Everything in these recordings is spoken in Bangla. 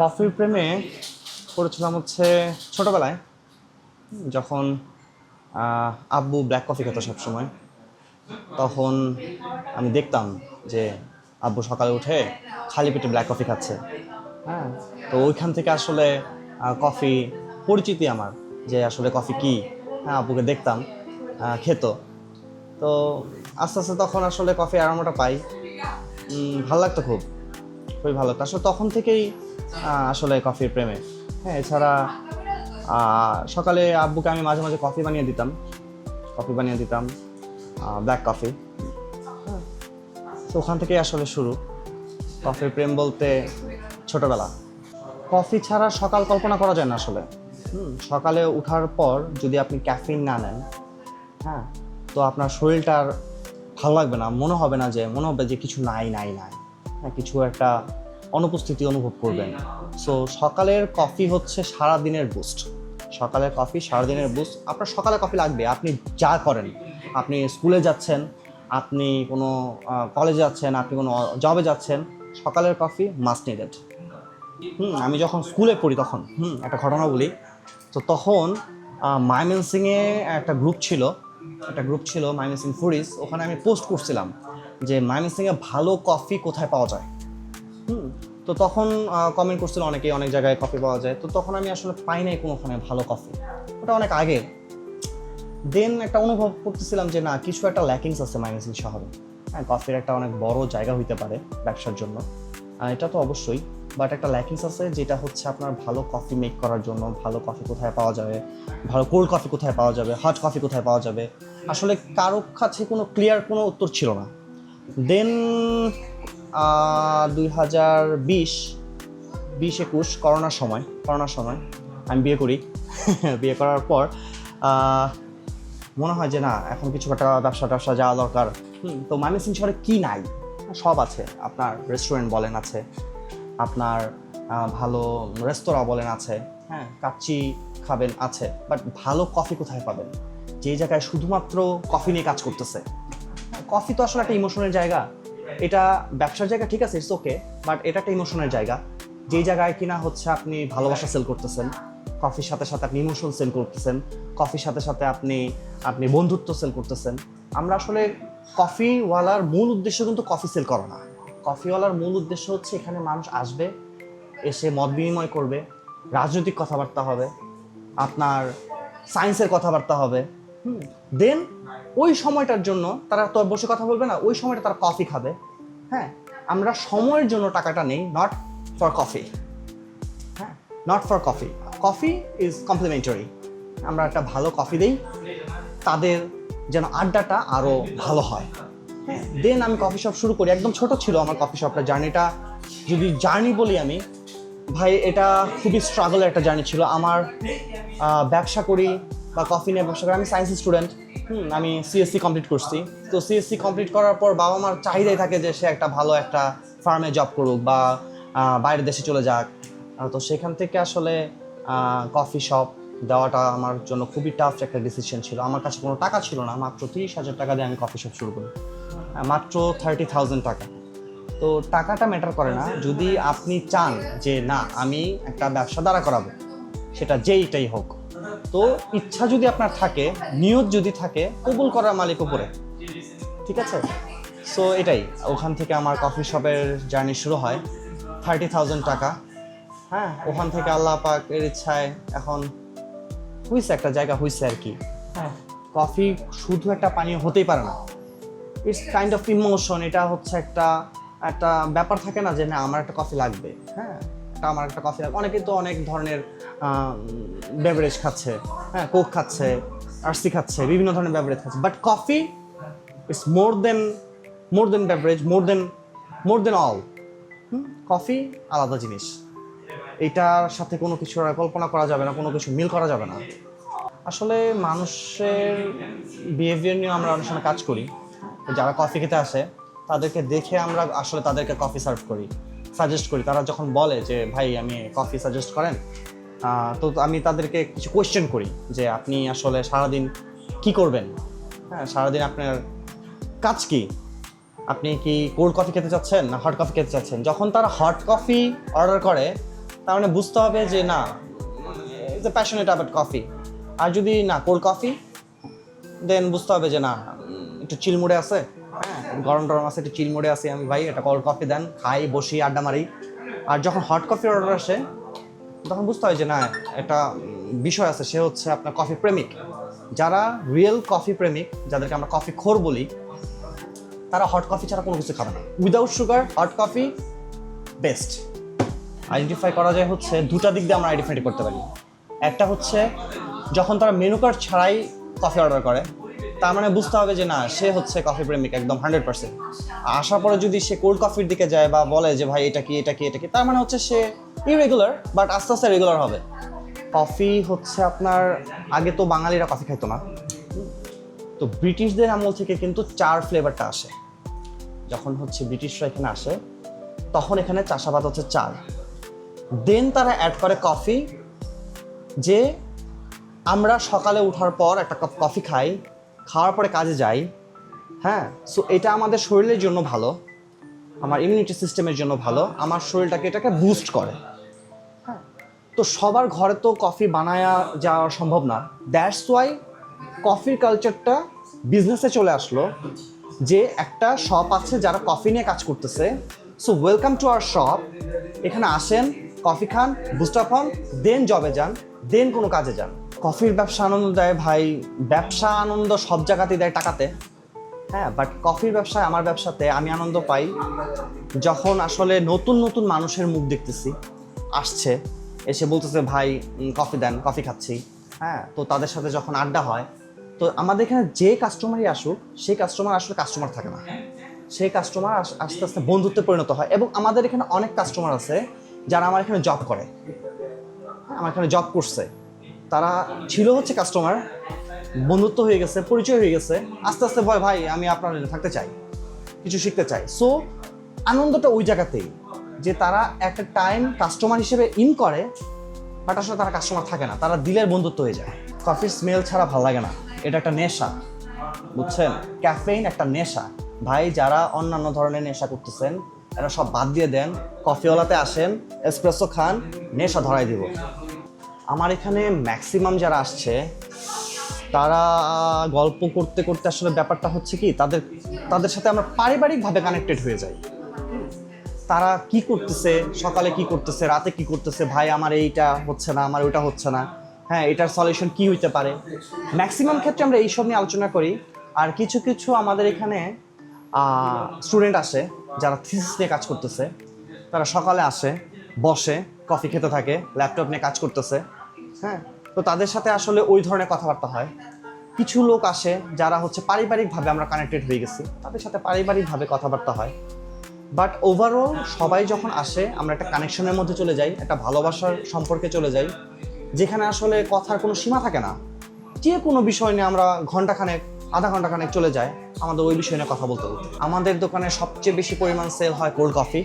কফির প্রেমে পড়েছিলাম হচ্ছে ছোটবেলায়, যখন আব্বু ব্ল্যাক কফি খেত সবসময়, তখন আমি দেখতাম যে আব্বু সকালে উঠে খালি পেটে ব্ল্যাক কফি খাচ্ছে। হ্যাঁ তো ওইখান থেকে আসলে কফি পরিচিতি আমার যে আসলে কফি কি। হ্যাঁ আব্বুকে দেখতাম খেত। তো আস্তে আস্তে তখন আসলে কফি আরামটা পাই। ভালো লাগতো খুব। খুবই ভালো। লাগতো আসলে তখন থেকেই আসলে কফির প্রেমে। হ্যাঁ এছাড়া সকালে আব্বুকে আমি মাঝে মাঝে কফি বানিয়ে দিতাম। কফি বানিয়ে দিতাম ব্ল্যাক কফি তো ওখান থেকেই আসলে শুরু। কফির প্রেম বলতে ছোটবেলা। কফি ছাড়া সকাল কল্পনা করা যায় না আসলে। সকালে ওঠার পর যদি আপনি ক্যাফিন না নেন হ্যাঁ তো আপনার শরীরটা আর ভালো লাগবে না। মনে হবে না যে, মনে হবে যে কিছু নাই নাই নাই। হ্যাঁ কিছু একটা অনুপস্থিতি অনুভব করবেন। সো সকালের কফি হচ্ছে সারা দিনের বুস্ট সকালের কফি সারাদিনের বুস্ট আপনার সকালে কফি লাগবে আপনি যা করেন। আপনি স্কুলে যাচ্ছেন আপনি কোনো কলেজে যাচ্ছেন আপনি কোনো জবে যাচ্ছেন সকালের কফি মাস্ট নিডেড হুম আমি যখন স্কুলে পড়ি তখন হুম একটা ঘটনা বলি। তো তখন মাইমেনসিংয়ে একটা গ্রুপ ছিল একটা গ্রুপ ছিল মাইমেনসিং ফুরিস ওখানে আমি পোস্ট করছিলাম যে মাইমেনসিংয়ে ভালো কফি কোথায় পাওয়া যায়? হুম তো তখন কমেন্ট করছিল অনেকে অনেক জায়গায় কফি পাওয়া যায়। তো তখন আমি আসলে পাই নাই কোনো কোনোখানে ভালো কফি ওটা অনেক আগে। দেন একটা অনুভব করতেছিলাম যে, না, কিছু একটা ল্যাকিংস আছে মাইমেসিং শহরে। হ্যাঁ কফির একটা অনেক বড় জায়গা হইতে পারে ব্যবসার জন্য। এটা তো অবশ্যই। বাট একটা ল্যাকিংস আছে যেটা হচ্ছে আপনার ভালো কফি মেক করার জন্য, ভালো কফি কোথায় পাওয়া যাবে, ভালো কোল্ড কফি কোথায় পাওয়া যাবে হট কফি কোথায় পাওয়া যাবে। আসলে কারও কাছে কোনো ক্লিয়ার কোনো উত্তর ছিল না। দেন দুই হাজার বিশ বিশ একুশ, করোনার সময় করোনার সময়, আমি বিয়ে করি। বিয়ে করার পর মনে হয় যে না, এখন কিছু একটা ব্যবসা ট্যাবসা যাওয়া দরকার। তো ময়মনসিংহ শহরে কি নাই? সব আছে। আপনার রেস্টুরেন্ট বলেন আছে, আপনার ভালো রেস্তোরাঁ বলেন আছে হ্যাঁ কাচ্চি খাবেন আছে বাট ভালো কফি কোথায় পাবেন? যে জায়গায় শুধুমাত্র কফি নিয়ে কাজ করতেছে। কফি তো আসলে একটা ইমোশনের জায়গা। এটা ব্যবসার জায়গা ঠিক আছে ইটস ওকে বাট এটা একটা ইমোশনের জায়গা। যেই জায়গায় কিনা হচ্ছে আপনি ভালোবাসা সেল করতেছেন কফির সাথে সাথে আপনি ইমোশন সেল করতেছেন কফির সাথে সাথে আপনি আপনি বন্ধুত্ব সেল করতেছেন। আমরা আসলে কফিওয়ালার মূল উদ্দেশ্য কিন্তু কফি সেল করা না। কফিওয়ালার মূল উদ্দেশ্য হচ্ছে এখানে মানুষ আসবে এসে মত বিনিময় করবে রাজনৈতিক কথাবার্তা হবে আপনার সায়েন্সের কথাবার্তা হবে দেন ওই সময়টার জন্য তারা তো বসে কথা বলবে না, ওই সময়টা তারা কফি খাবে। হ্যাঁ আমরা সময়ের জন্য টাকাটা নেই নট ফর কফি হ্যাঁ not for coffee coffee is complimentary আমরা একটা ভালো কফি দিই, তাদের যেন আড্ডাটা আরও ভালো হয়। হ্যাঁ দেন আমি কফি শপ শুরু করি। একদম ছোট ছিল আমার কফি শপটা জার্নিটা যদি জার্নি বলি আমি, ভাই, এটা খুবই স্ট্রাগলের একটা জার্নি ছিল। আমার ব্যবসা করি বা কফি নিয়ে করি আমি সায়েন্স স্টুডেন্ট হুম, আমি সিএসসি কমপ্লিট করছি। তো সিএসসি কমপ্লিট করার পর বাবা মার চাহিদাই থাকে যে সে একটা ভালো একটা ফার্মে জব করুক বা বাইরের দেশে চলে যাক। তো সেখান থেকে আসলে কফি শপ দেওয়াটা আমার জন্য খুবই টাফ একটা ডিসিশন ছিল। আমার কাছে কোনো টাকা ছিল না, মাত্র তিরিশ হাজার টাকা দিয়ে আমি কফি শপ শুরু করি। মাত্র থার্টি থাউজেন্ড টাকা। তো টাকাটা ম্যাটার করে না। যদি আপনি চান যে না, আমি একটা ব্যবসা দাঁড়া করাবো, সেটা যেইটাই হোক তো ইচ্ছা যদি আপনার থাকে নিয়ত যদি থাকে কবুল করার মালিক উপরে। ঠিক আছে? সো এটাই। ওখান থেকে আমার কফি শপের জার্নি শুরু হয়। থার্টি থাউজেন্ড টাকা। হ্যাঁ ওখান থেকে আল্লাহ পাক এর ইচ্ছায় এখন হইছে একটা জায়গা হইছে আর কি। হ্যাঁ। কফি শুধু একটা পানীয় হতেই পারে না। ইটস কাইন্ড অফ ইমোশন এটা হচ্ছে একটা একটা ব্যাপার থাকে না যে না আমার একটা কফি লাগবে। হ্যাঁ। আমার একটা কফি লাগবে অনেকে তো অনেক ধরনের বেভারেজ খাচ্ছে হ্যাঁ কোক খাচ্ছে, আরসি খাচ্ছে, বিভিন্ন ধরনের বেভারেজ খাচ্ছে। But coffee it's more than more than beverage more than more than all coffee আলাদা জিনিস। এটার সাথে কোনো কিছু কল্পনা করা যাবে না, কোনো কিছু মিল করা যাবে না। আসলে মানুষের বিহেভিয়ার নিয়ে আমরা অনেক সময় কাজ করি। যারা কফি খেতে আসে, তাদেরকে দেখে আমরা আসলে তাদেরকে কফি সার্ভ করি। সাজেস্ট করি। তারা যখন বলে যে, ভাই, আমি কফি সাজেস্ট করেন তো আমি তাদেরকে কিছু কোয়েশ্চেন করি যে, আপনি আসলে সারাদিন কি করবেন? হ্যাঁ সারাদিন আপনার কাজ কি? আপনি কি কোল্ড কফি খেতে চাচ্ছেন না হট কফি খেতে চাচ্ছেন? যখন তারা হট কফি অর্ডার করে, তার মানে বুঝতে হবে যে, না is a passionate about coffee আর যদি না কোল্ড কফি দেন বুঝতে হবে যে, না, একটু চিলমুড়ে আছে। গরম টরম আছে, একটু চিলমোড়ে আছে আমি, ভাই এটা কোল্ড কফি দেন, খাই, বসি, আড্ডা মারি। আর যখন হট কফি অর্ডার আসে, তখন বুঝতে হয় যে না, একটা বিষয় আছে, সে হচ্ছে আপনার কফি প্রেমিক। যারা রিয়েল কফি প্রেমিক, যাদেরকে আমরা কফি খোর বলি, তারা হট কফি ছাড়া কোনো কিছু খাবে না। Without sugar hot coffee best identify করা যায় হচ্ছে, দুটা দিক দিয়ে আমরা আইডেন্টিফাই করতে পারি। একটা হচ্ছে, যখন তারা মেনু কার্ড ছাড়াই কফি অর্ডার করে তার মানে বুঝতে হবে যে না, সে হচ্ছে কফি প্রেমিক একদম হান্ড্রেড পার্সেন্ট আসার পরে যদি সে কোল্ড কফির দিকে যায় বা বলে যে ভাই এটা কি এটা কি এটা কি, তার মানে হচ্ছে সে ইরেগুলার বাট আস্তে আস্তে রেগুলার হবে। কফি হচ্ছে আপনার, আগে তো বাঙালিরা কফি খাইতো না। তো ব্রিটিশদের আমল থেকে কিন্তু চার ফ্লেভারটা আসে। যখন হচ্ছে ব্রিটিশরা এখানে আসে, তখন এখানে চাষাবাদ হচ্ছে চার। দেন তারা অ্যাড করে কফি যে আমরা সকালে ওঠার পর একটা কাপ কফি খাই খাওয়ার পরে কাজে যাই হ্যাঁ? সো এটা আমাদের শরীরের জন্য ভালো, আমার ইমিউনিটি সিস্টেমের জন্য ভালো, আমার শরীরটাকে এটাকে বুস্ট করে। তো সবার ঘরে তো কফি বানায়া যাওয়া সম্ভব না। দ্যাটস ওয়াই কফির কালচারটা বিজনেসে চলে আসলো, যে একটা শপ আছে যারা কফি নিয়ে কাজ করতেছে। So welcome to our shop এখানে আসেন কফি খান বুস্ট আপ হন দেন জবে যান দেন কোনো কাজে যান। কফির ব্যবসা আনন্দ দেয় ভাই। ব্যবসা আনন্দ সব জায়গাতেই দেয় টাকাতে। হ্যাঁ বাট কফির ব্যবসায় আমার ব্যবসাতে আমি আনন্দ পাই যখন আসলে নতুন নতুন মানুষের মুখ দেখতেছি আসছে এসে বলতেছে ভাই কফি দেন কফি খাচ্ছি। হ্যাঁ তো তাদের সাথে যখন আড্ডা হয় তো আমাদের এখানে যে কাস্টমারই আসুক সেই কাস্টমার আসলে কাস্টমার থাকে না। সেই কাস্টমার আস্তে আস্তে বন্ধুত্বে পরিণত হয় এবং আমাদের এখানে অনেক কাস্টমার আছে যারা আমার এখানে জব করে। হ্যাঁ, আমার এখানে জব করছে। তারা ছিল হচ্ছে কাস্টমার বন্ধুত্ব হয়ে গেছে, পরিচয় হয়ে গেছে। আস্তে আস্তে ভয়, ভাই, আমি আপনার থাকতে চাই, কিছু শিখতে চাই। সো আনন্দটা ওই জায়গাতেই যে তারা একটা টাইম কাস্টমার হিসেবে ইন করে বাট আসলে তারা কাস্টমার থাকে না। তারা দিলের বন্ধুত্ব হয়ে যায়। কফির স্মেল ছাড়া ভালো লাগে না। এটা একটা নেশা, বুঝছেন? ক্যাফেইন একটা নেশা। ভাই, যারা অন্যান্য ধরনের নেশা করতেছেন, এরা সব বাদ দিয়ে দেন। কফিওয়ালাতে আসেন এসপ্রেসো খান, নেশা ধরাই দিব। আমার এখানে ম্যাক্সিমাম যারা আসছে, তারা গল্প করতে করতে আসলে ব্যাপারটা হচ্ছে কি, তাদের তাদের সাথে আমরা পারিবারিকভাবে কানেক্টেড হয়ে যাই। তারা কি করতেছে, সকালে কি করতেছে, রাতে কি করতেছে, ভাই আমার এইটা হচ্ছে না, আমার ওইটা হচ্ছে না হ্যাঁ এটার সলিউশন কি হইতে পারে? ম্যাক্সিমাম ক্ষেত্রে আমরা এইসব নিয়ে আলোচনা করি। আর কিছু কিছু আমাদের এখানে স্টুডেন্ট আসে, যারা থিসিস নিয়ে কাজ করতেছে। তারা সকালে আসে, বসে কফি খেতে থাকে ল্যাপটপ নিয়ে কাজ করতেছে। হ্যাঁ তো তাদের সাথে আসলে ওই ধরনের কথাবার্তা হয়। কিছু লোক আসে যারা হচ্ছে পারিবারিকভাবে আমরা কানেক্টেড হয়ে গেছি, তাদের সাথে পারিবারিকভাবে কথাবার্তা হয়। বাট ওভারঅল সবাই যখন আসে, আমরা একটা কানেকশনের মধ্যে চলে যাই, একটা ভালোবাসার সম্পর্কে চলে যাই, যেখানে আসলে কথার কোনো সীমা থাকে না। যে কোনো বিষয় নিয়ে আমরা ঘন্টাখানেক, আধা ঘন্টাখানেক চলে যায় আমাদের ওই বিষয় নিয়ে কথা বলতে বলতে আমাদের দোকানে সবচেয়ে বেশি পরিমাণ সেল হয় কোল্ড কফি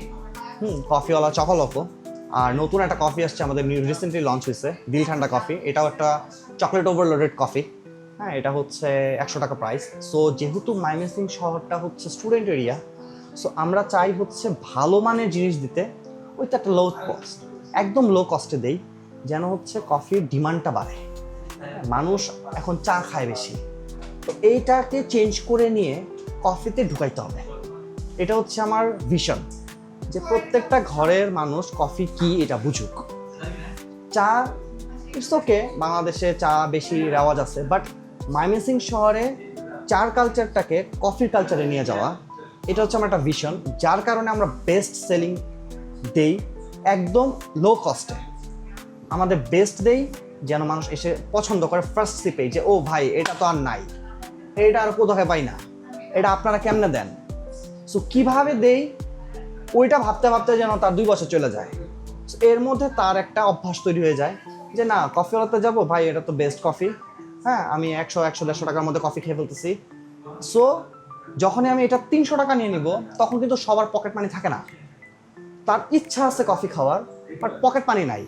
হুম কফিওয়ালা চকলকো আর নতুন একটা কফি আসছে, আমাদের নিউ রিসেন্টলি লঞ্চ হয়েছে, দিল ঠান্ডা কফি এটাও একটা চকলেট ওভারলোডেড কফি হ্যাঁ এটা হচ্ছে একশো টাকা প্রাইস সো যেহেতু মাইমেসিং শহরটা হচ্ছে স্টুডেন্ট এরিয়া সো আমরা চাই হচ্ছে ভালো মানের জিনিস দিতে ওইটা একটা লো কস্ট একদম লো কস্টে দেই, যেন হচ্ছে কফির ডিমান্ডটা বাড়ে। মানুষ এখন চা খায় বেশি। তো এইটাকে চেঞ্জ করে নিয়ে কফিতে ঢুকাইতে হবে। এটা হচ্ছে আমার ভিশন যে প্রত্যেকটা ঘরের মানুষ কফি কি এটা বুঝুক। চা ইটস ওকে বাংলাদেশে চা বেশি রেওয়াজ আছে বাট মাইমেসিং শহরে চার কালচারটাকে কফির কালচারে নিয়ে যাওয়া, এটা হচ্ছে আমার একটা ভিশন যার কারণে আমরা বেস্ট সেলিং দেই একদম লো কস্টে আমাদের বেস্ট দেই যেন মানুষ এসে পছন্দ করে ফার্স্ট সিপে যে, ও ভাই, এটা তো আর নাই, এটা আর কোথাও পাই না, এটা আপনারা কেমনে দেন? সো কীভাবে দেই? ওইটা ভাবতে ভাবতে যেন তার দুই বছর চলে যায়। এর মধ্যে তার একটা অভ্যাস তৈরি হয়ে যায় যে, না কফিওয়ালাতে যাব। ভাই, এটা তো বেস্ট কফি হ্যাঁ আমি একশো একশো, দেড়শো টাকার মধ্যে কফি খেয়ে ফেলতেছি। সো যখনই আমি এটা তিনশো টাকা নিয়ে নিব, তখন কিন্তু সবার পকেট মানি থাকে না। তার ইচ্ছা আছে কফি খাওয়ার বাট পকেট মানি নাই।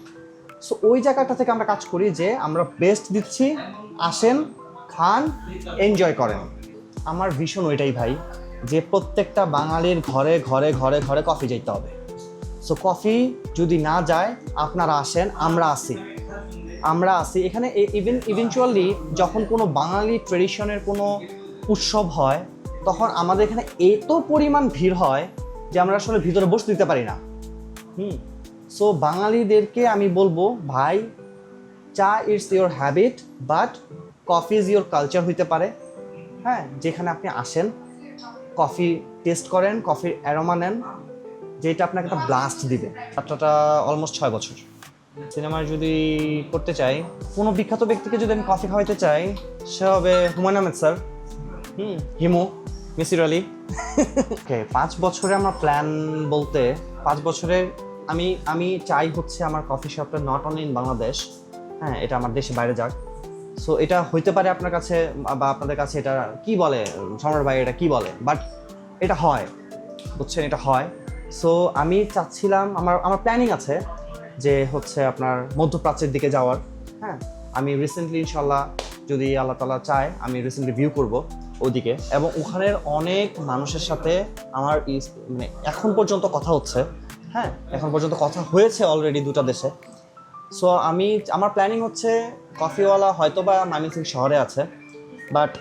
সো ওই জায়গাটা থেকে আমরা কাজ করি যে, আমরা বেস্ট দিচ্ছি, আসেন, খান এনজয় করেন। আমার ভীষণ ওইটাই ভাই। যে প্রত্যেকটা বাঙালির ঘরে ঘরে ঘরে ঘরে কফি যেতে হবে। সো কফি যদি না যায়, আপনারা আসেন, আমরা আসি। আমরা আসি। এখানে ইভেন ইভেনচুয়ালি যখন কোনো বাঙালি ট্রেডিশনের কোনো উৎসব হয়, তখন আমাদের এখানে এত পরিমাণ ভিড় হয় যে আমরা আসলে ভিতরে বসে দিতে পারি না। হুম। সো বাঙালিদেরকে আমি বলব, ভাই, cha it's your habit but coffee is your culture হইতে পারে। হ্যাঁ যেখানে আপনি আসেন। কফি টেস্ট করেন কফির অ্যারোমা নেন যেটা আপনাকে একটা ব্লাস্ট দিবে। যাত্রাটা অলমোস্ট ছয় বছর। সিনেমায় যদি করতে চাই কোনো বিখ্যাত ব্যক্তিকে যদি আমি কফি খাওয়াইতে চাই সে হবে হুমায়ুন আহমেদ স্যার। হুম। হিমু মিসির আলী। ওকে পাঁচ বছরে আমার প্ল্যান বলতে পাঁচ বছরের আমি আমি চাই হচ্ছে আমার কফি শপটা নট অনলি ইন বাংলাদেশ হ্যাঁ এটা আমার দেশে বাইরে যাক। সো এটা হইতে পারে আপনার কাছে, বা আপনাদের কাছে এটা কি বলে? সম্রাট ভাই, এটা কি বলে? বাট এটা হয়, বুঝছেন? এটা হয়। সো আমি চাচ্ছিলাম, আমার আমার প্ল্যানিং আছে যে হচ্ছে আপনার মধ্যপ্রাচ্যের দিকে যাওয়ার হ্যাঁ? আমি রিসেন্টলি ইনশাল্লাহ যদি আল্লাহ তালা চায়, আমি রিসেন্টলি ভিউ করব ওদিকে। এবং ওখানের অনেক মানুষের সাথে আমার মানে এখন পর্যন্ত কথা হচ্ছে হ্যাঁ? এখন পর্যন্ত কথা হয়েছে অলরেডি দুটো দেশে। সো আমি, আমার প্ল্যানিং হচ্ছে কফিওয়ালা হয়তো বা ময়মনসিং শহরে আছে বাট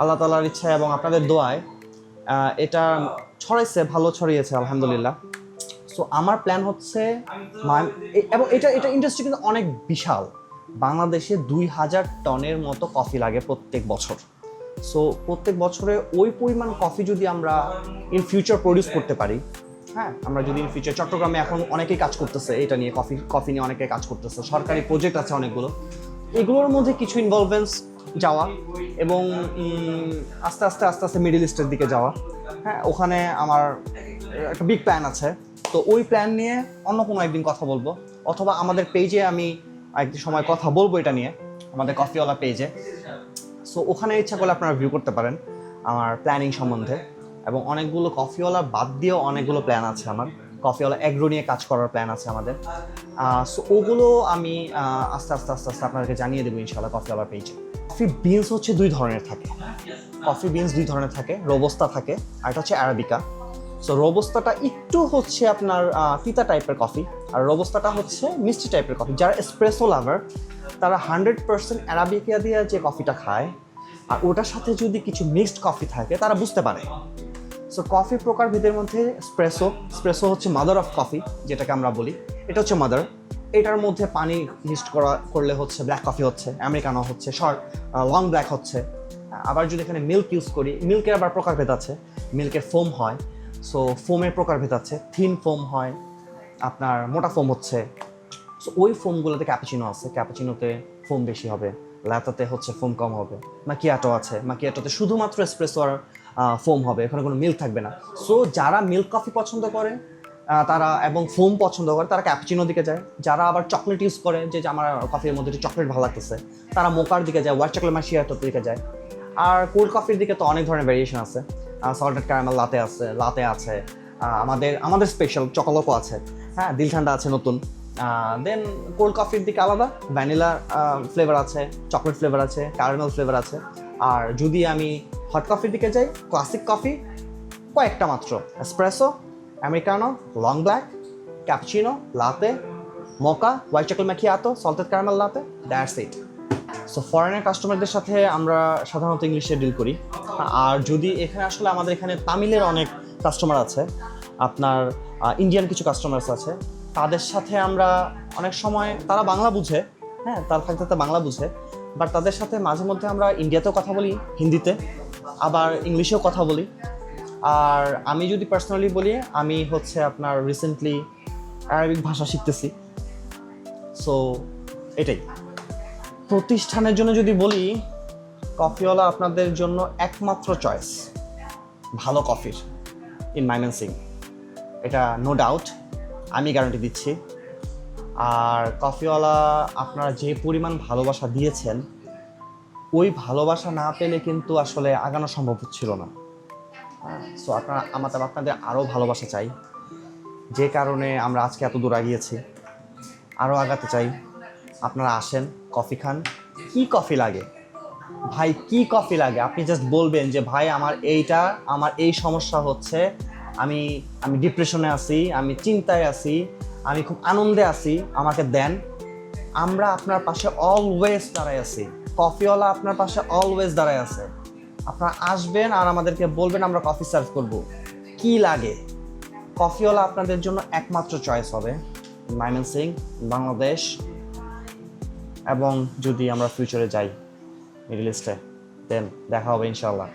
আল্লাহ তালার ইচ্ছা এবং আপনাদের দোয়ায় এটা ছড়াইছে, ভালো ছড়িয়েছে, আলহামদুলিল্লাহ। সো আমার প্ল্যান হচ্ছে এবং এটা এটা ইন্ডাস্ট্রি কিন্তু অনেক বিশাল। বাংলাদেশে দুই হাজার টনের মতো কফি লাগে প্রত্যেক বছর। সো প্রত্যেক বছরে ওই পরিমাণ কফি যদি আমরা ইন ফিউচার প্রডিউস করতে পারি হ্যাঁ আমরা যদি ইন ফিউচার চট্টগ্রামে এখন অনেকেই কাজ করতেছে এটা নিয়ে, কফি কফি নিয়ে অনেকে কাজ করতেছে। সরকারি প্রজেক্ট আছে অনেকগুলো। এগুলোর মধ্যে কিছু ইনভলভেন্স যাওয়া এবং আস্তে আস্তে আস্তে আস্তে মিডিল ইস্টের দিকে যাওয়া। হ্যাঁ ওখানে আমার একটা বিগ প্ল্যান আছে। তো ওই প্ল্যান নিয়ে অন্য কোনো একদিন কথা বলব। অথবা আমাদের পেজে আমি একদিন সময় কথা বলব এটা নিয়ে, আমাদের কফিওয়ালা পেজে সো ওখানে ইচ্ছা করলে আপনারা ভিউ করতে পারেন আমার প্ল্যানিং সম্বন্ধে। এবং অনেকগুলো কফিওয়ালা বাদ দিয়েও অনেকগুলো প্ল্যান আছে আমার। কফিওয়ালা এগ্রো নিয়ে কাজ করার প্ল্যান আছে আমাদের। সো ওগুলো আমি আস্তে আস্তে আস্তে আস্তে আপনাদেরকে জানিয়ে দেবো ইনশাল্লাহ কফিওয়ালা পেজে কফি বিনস হচ্ছে দুই ধরনের থাকে। কফি বিনস দুই ধরনের থাকে রোবস্তা থাকে, আর এটা হচ্ছে অ্যারাবিকা সো রোবস্তাটা একটু হচ্ছে আপনার তিতা টাইপের কফি আর রোবস্তাটা হচ্ছে মিষ্টি টাইপের কফি যারা এসপ্রেসো লাভার তারা হান্ড্রেড পার্সেন্ট অ্যারাবিকা দিয়ে যে কফিটা খায়, আর ওটার সাথে যদি কিছু মিক্সড কফি থাকে, তারা বুঝতে পারে। সো কফি প্রকারভেদের মধ্যে স্প্রেসো স্প্রেসো হচ্ছে মাদার অফ কফি যেটাকে আমরা বলি। এটা হচ্ছে মাদার এটার মধ্যে পানি মিক্সড করা, করলে হচ্ছে ব্ল্যাক কফি হচ্ছে আমেরিকানো হচ্ছে শর্ট লং ব্ল্যাক হচ্ছে। আবার যদি এখানে মিল্ক ইউজ করি মিল্কের আবার প্রকারভেদ আছে। মিল্কের ফোম হয় সো ফোমের প্রকারভেদ আছে। থিন ফোম হয়, আপনার মোটা ফোম হচ্ছে। সো ওই ফোমগুলোতে ক্যাপাচিনো আছে। ক্যাপাচিনোতে ফোম বেশি হবে, ল্যাতাতে হচ্ছে ফোম কম হবে। মাকিয়াটো আছে। মাকিয়াটোতে শুধুমাত্র এসপ্রেসো আর ফোম হবে, এখানে কোনো মিল্ক থাকবে না। সো যারা মিল্ক কফি পছন্দ করে তারা এবং ফোম পছন্দ করে, তারা ক্যাপাচিনো দিকে যায়। যারা আবার চকলেট ইউজ করে, যে আমার কফির মধ্যে চকলেট ভালো লাগতেছে, তারা মোকার দিকে যায় হোয়াইট চকলেট মাসিয়াটোর দিকে যায়। আর কোল্ড কফির দিকে তো অনেক ধরনের ভেরিয়েশন আছে। সল্টেড ক্যারামেল লাতে আছে লাতে আছে আমাদের আমাদের স্পেশাল চকোলোকো আছে। হ্যাঁ দিল ঠান্ডা আছে নতুন। দেন কোল্ড কফির দিকে আলাদা ভ্যানিলা ফ্লেভার আছে চকলেট ফ্লেভার আছে ক্যারামেল ফ্লেভার আছে। আর যদি আমি হট কফির দিকে যাই ক্লাসিক কফি কয়েকটা মাত্র espresso americano long black cappuccino latte mocha white chocolate macchiato salted caramel latte that's it so ফরেনের কাস্টমারদের সাথে আমরা সাধারণত ইংলিশে ডিল করি। আর যদি এখানে আসলে আমাদের এখানে তামিলের অনেক কাস্টমার আছে, আপনার ইন্ডিয়ান কিছু কাস্টমার্স আছে, তাদের সাথে আমরা অনেক সময়, তারা বাংলা বুঝে হ্যাঁ তার থাকতে বাংলা বুঝে বাট তাদের সাথে মাঝে মধ্যে আমরা ইন্ডিয়াতেও কথা বলি, হিন্দিতে। আবার ইংলিশেও কথা বলি। আর আমি যদি পার্সোনালি বলি, আমি হচ্ছে আপনার রিসেন্টলি আরবিক ভাষা শিখতেছি। সো এটাই। প্রতিষ্ঠানের জন্য যদি বলি কফিওয়ালা আপনাদের জন্য একমাত্র চয়েস ভালো কফির ইন মাইমেন্সিং এটা নো ডাউট আমি গ্যারান্টি দিচ্ছি। আর কফিওয়ালা আপনারা যে পরিমাণ ভালোবাসা দিয়েছেন ওই ভালোবাসা না পেলে কিন্তু আসলে আগানো সম্ভব হচ্ছিল না। সো আপনারা আমাদের আপনাদের আরও ভালোবাসা চাই। যে কারণে আমরা আজকে এত দূর আগিয়েছি। আরও আগাতে চাই। আপনারা আসেন, কফি খান। কি কফি লাগে? ভাই, কি কফি লাগে? আপনি জাস্ট বলবেন যে, ভাই, আমার এইটা, আমার এই সমস্যা হচ্ছে। আমি আমি ডিপ্রেশনে আছি, আমি চিন্তায় আছি, আমি খুব আনন্দে আছি। আমাকে দেন। আমরা আপনার পাশে অলওয়েজ দাঁড়ায় আছি। কফিওয়ালা আপনার পাশে অলওয়েজ দাঁড়ায় আছে। আপনারা আসবেন আর আমাদেরকে বলবেন আমরা কফি সার্ভ করব। কি লাগে? কফিওয়ালা আপনাদের জন্য একমাত্র চয়েস হবে। মাইমেন সিং বাংলাদেশ এবং যদি আমরা ফিউচারে যাই মিডল ইস্টে দেন দেখা হবে ইনশাল্লাহ